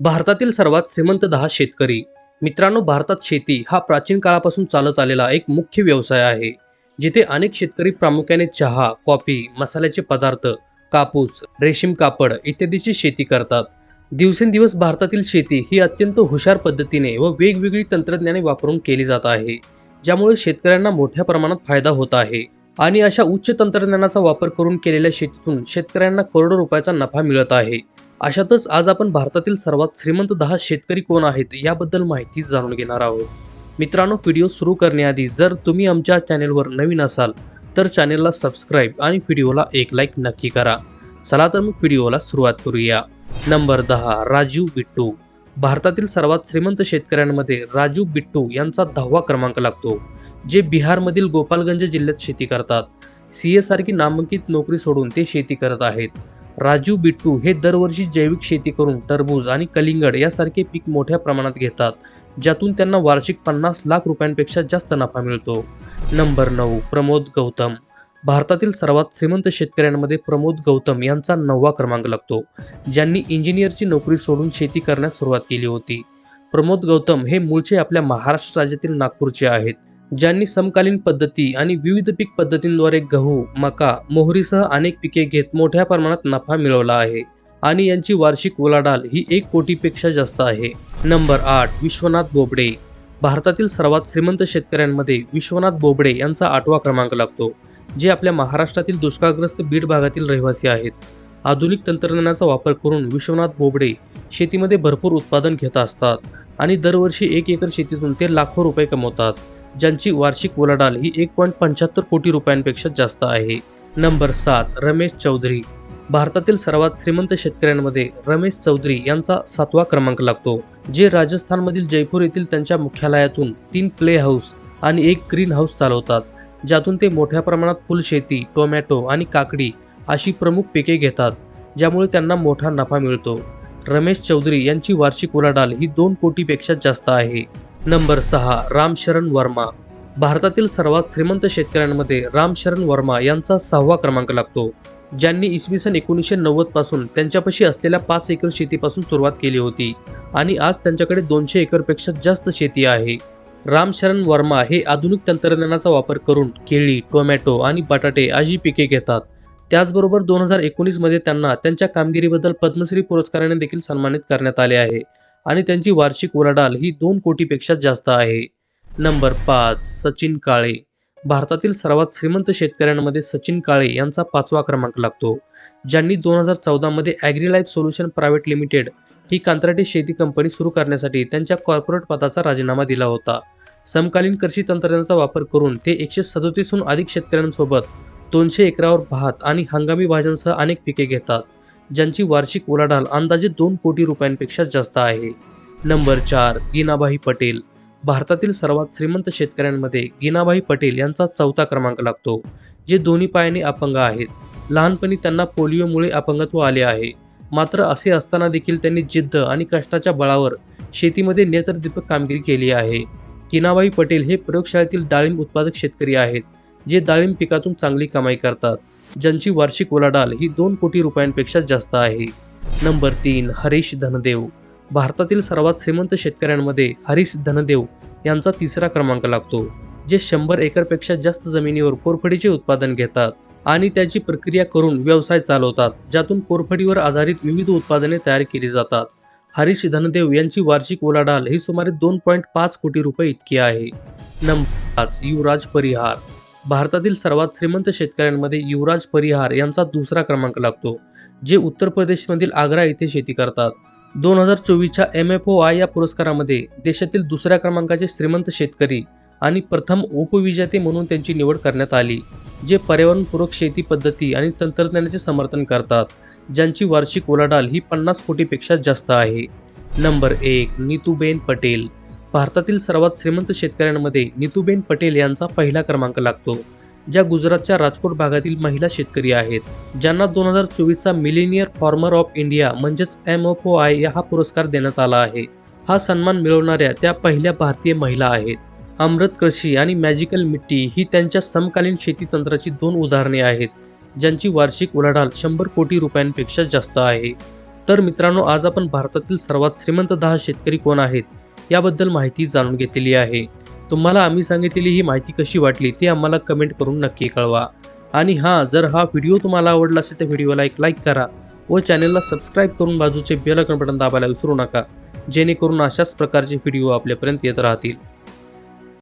भारतातील सर्वात श्रीमंत दहा शेतकरी. मित्रांनो भारतात शेती हा प्राचीन काळापासून चालत आलेला एक मुख्य व्यवसाय आहे. जिथे अनेक शेतकरी प्रामुख्याने चहा कॉफी मसाल्याचे पदार्थ कापूस रेशीम कापड इत्यादीची शेती करतात. दिवसेंदिवस भारतातील शेती ही अत्यंत हुशार पद्धतीने व वेगवेगळी तंत्रज्ञाने वापरून केली जात आहे ज्यामुळे शेतकऱ्यांना मोठ्या प्रमाणात फायदा होत आहे. आणि अशा उच्च तंत्रज्ञानाचा वापर करून केलेल्या शेतीतून शेतकऱ्यांना करोडो रुपयाचा नफा मिळत आहे. अशातच आज आपण भारतातील सर्वात श्रीमंत दहा शेतकरी कोण आहेत याबद्दल माहिती जाणून घेणार आहोत. मित्रांनो व्हिडिओ सुरू करण्याआधी जर तुम्ही आमच्या चॅनेलवर नवीन असाल तर चॅनेलला सबस्क्राईब आणि व्हिडिओला एक लाईक नक्की करा. चला तर मग व्हिडिओला सुरुवात करूया. नंबर दहा राजीव बिट्टू. भारतातील सर्वात श्रीमंत शेतकऱ्यांमध्ये राजू बिट्टू यांचा दहावा क्रमांक लागतो जे बिहारमधील गोपालगंज जिल्ह्यात शेती करतात. सी एसारखी नामांकित नोकरी सोडून ते शेती करत आहेत. राजू बिट्टू हे दरवर्षी जैविक शेती करून टरबूज आणि कलिंगड यासारखे पीक मोठ्या प्रमाणात घेतात ज्यातून त्यांना वार्षिक पन्नास लाख रुपयांपेक्षा जास्त नफा मिळतो. नंबर नऊ प्रमोद गौतम. भारतातील सर्वात श्रीमंत शेतकऱ्यांमध्ये प्रमोद गौतम यांचा नववा क्रमांक लागतो ज्यांनी इंजिनियरची नोकरी सोडून शेती करण्यास सुरुवात केली होती. प्रमोद गौतम हे मूळचे आपल्या महाराष्ट्र राज्यातील नागपूरचे आहेत. ज्यांनी समकालीन पद्धती आणि विविध पीक पद्धतींद्वारे गहू मका मोहरीसह अनेक पिके घेत मोठ्या प्रमाणात नफा मिळवला आहे. आणि यांची वार्षिक उलाढाल ही एक कोटीपेक्षा जास्त आहे. नंबर आठ विश्वनाथ बोबडे. भारतातील सर्वात श्रीमंत शेतकऱ्यांमध्ये विश्वनाथ बोबडे यांचा आठवा क्रमांक लागतो जे आपल्या महाराष्ट्रातील दुष्काळग्रस्त बीड भागातील रहिवासी आहेत. आधुनिक तंत्रज्ञानाचा वापर करून विश्वनाथ बोबडे शेतीमध्ये भरपूर उत्पादन घेत असतात आणि दरवर्षी एक एकर शेतीतून ते लाखो रुपये कमवतात. ज्यांची वार्षिक उलाढाल ही एक पॉईंट पंच्याहत्तर कोटी रुपयांपेक्षा जास्त आहे. नंबर सात रमेश चौधरी. भारतातील सर्वात श्रीमंत शेतकऱ्यांमध्ये रमेश चौधरी यांचा सातवा क्रमांक लागतो जे राजस्थानमधील जयपूर येथील त्यांच्या मुख्यालयातून तीन प्ले हाऊस आणि एक ग्रीन हाऊस चालवतात ज्यातून ते मोठ्या प्रमाणात फुलशेती टोमॅटो आणि काकडी अशी प्रमुख पिके घेतात ज्यामुळे त्यांना मोठा नफा मिळतो. रमेश चौधरी यांची वार्षिक उलाढाल ही दोन कोटीपेक्षा जास्त आहे. नंबर सहा रामशरण वर्मा. भारतातील सर्वात श्रीमंत शेतकऱ्यांमध्ये रामशरण वर्मा यांचा सहावा क्रमांक लागतो. ज्यांनी इसवी सन एकोणीसशे नव्वदपासून त्यांच्यापाशी असलेल्या पाच एकर शेतीपासून सुरुवात केली होती आणि आज त्यांच्याकडे दोनशे एकरपेक्षा जास्त शेती आहे. रामशरण वर्मा हे आधुनिक तंत्रज्ञानाचा वापर करून केळी टोमॅटो आणि बटाटे अशी पिके घेतात. त्याचबरोबर दोन हजार एकोणीसमध्ये त्यांना त्यांच्या कामगिरीबद्दल पद्मश्री पुरस्काराने देखील सन्मानित करण्यात आले आहे. आणि त्यांची वार्षिक उलाढाल ही दोन कोटीपेक्षा जास्त आहे. नंबर पाच सचिन काळे. भारतातील सर्वात श्रीमंत शेतकऱ्यांमध्ये सचिन काळे यांचा पाचवा क्रमांक लागतो ज्यांनी दोन हजार चौदामध्ये ॲग्रीलाईफ सोल्युशन प्रायव्हेट लिमिटेड ही कंत्राटी शेती कंपनी सुरू करण्यासाठी त्यांच्या कॉर्पोरेट पदाचा राजीनामा दिला होता. समकालीन कृषी तंत्रज्ञानाचा वापर करून ते एकशे सदोतीसहून अधिक शेतकऱ्यांसोबत दोनशे एकरावर भात आणि हंगामी भाज्यांसह अनेक पिके घेतात. ज्यांची वार्षिक उलाढाल अंदाजे दोन कोटी रुपयांपेक्षा जास्त आहे. नंबर चार गिनाबाई पटेल. भारतातील सर्वात श्रीमंत शेतकऱ्यांमध्ये गिनाबाई पटेल यांचा चौथा क्रमांक लागतो जे दोन्ही पायाने अपंग आहेत. लहानपणी त्यांना पोलिओमुळे अपंगत्व आले आहे. मात्र असे असताना देखील त्यांनी जिद्द आणि कष्टाच्या बळावर शेतीमध्ये नेत्रदीपक कामगिरी केली आहे. किनाबाई पटेल हे प्रयोगशाळेतील डाळिंब उत्पादक शेतकरी आहेत जे डाळिंब पिकातून चांगली कमाई करतात. ज्यांची वार्षिक उलाढाल ही दोन कोटी रुपयांपेक्षा जास्त आहे. नंबर तीन हरीश धनदेव. भारतातील सर्वात श्रीमंत शेतकऱ्यांमध्ये हरीश धनदेव यांचा तिसरा क्रमांक लागतो जे शंभर एकरपेक्षा जास्त जमिनीवर कोरफडीचे उत्पादन घेतात आणि त्याची प्रक्रिया करून व्यवसाय चालवतात ज्यातून कोरफडीवर आधारित विविध उत्पादने तयार केली जातात. हरीश धनदेव यांची वार्षिक ओलाढाल ही सुमारे दोन पॉईंट पाच कोटी रुपये इतकी आहे. नंबर पाच युवराज परिहार. भारतातील सर्वात श्रीमंत शेतकऱ्यांमध्ये युवराज परिहार यांचा दुसरा क्रमांक लागतो जे उत्तर प्रदेशमधील आग्रा येथे शेती करतात. दोन हजार चोवीसच्या एम एफ ओ आय या पुरस्कारामध्ये देशातील दुसऱ्या क्रमांकाचे श्रीमंत शेतकरी आणि प्रथम उपविजेते म्हणून त्यांची निवड करण्यात आली जे पर्यावरणपूरक शेती पद्धती आणि तंत्रज्ञानाचे समर्थन करतात ज्यांची वार्षिक उलाढाल ही पन्नास कोटीपेक्षा जास्त आहे. नंबर एक नीतूबेन पटेल. भारतातील सर्वात श्रीमंत शेतकऱ्यांमध्ये नीतूबेन पटेल यांचा पहिला क्रमांक लागतो ज्या गुजरातच्या राजकोट भागातील महिला शेतकरी आहेत. ज्यांना दोन हजार चोवीसचा मिलेनियर फॉर्मर ऑफ इंडिया म्हणजेच एम एफ ओ आय हा पुरस्कार देण्यात आला आहे. हा सन्मान मिळवणाऱ्या त्या पहिल्या भारतीय महिला आहेत. अमृत कृषी आणि मॅजिकल मिट्टी ही त्यांच्या समकालीन शेती तंत्राची दोन उदाहरणे आहेत ज्यांची वार्षिक उलाढाल शंभर कोटी रुपयांपेक्षा जास्त आहे. तर मित्रांनो आज आपण भारतातील सर्वात श्रीमंत दहा शेतकरी कोण आहेत? याबद्दल माहिती जाणून घेतलेली आहे. तुम्हाला आम्ही सांगितलेली ही माहिती कशी वाटली ते आम्हाला कमेंट करून नक्की कळवा. आणि हां जर हा व्हिडिओ तुम्हाला आवडला असेल तर व्हिडिओला एक लाईक करा व चॅनलला सबस्क्राईब करून बाजूचे बेल आयकॉन बटन दाबायला विसरू नका. जेणेकरून अशाच प्रकारचे व्हिडिओ आपल्यापर्यंत येत राहतील.